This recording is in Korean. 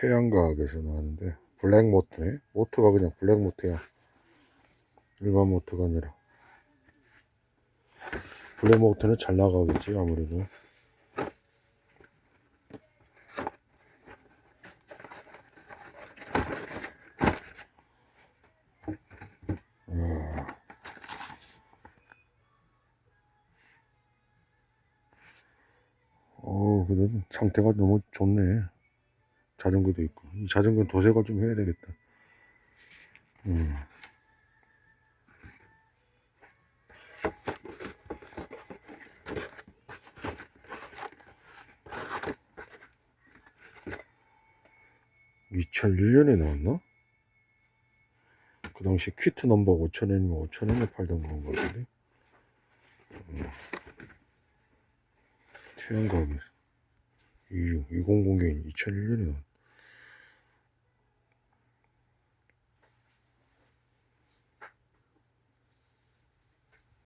태양과학에서 나왔는데 블랙 모트네 모트가 그냥 블랙 모트야 일반 모트가 아니라 블랙 모트는 잘 나가겠지 아무래도 이야. 어, 근데 상태가 너무 좋네. 자전거도 있고. 이 자전거는 도색을 좀 해야 되겠다. 음. (2001년에) 나왔나? 그 당시 퀴트 넘버 5,000원이면 5,000원에 팔던 그런 거 같은데 음. 태양과학에서 2000년에 나왔다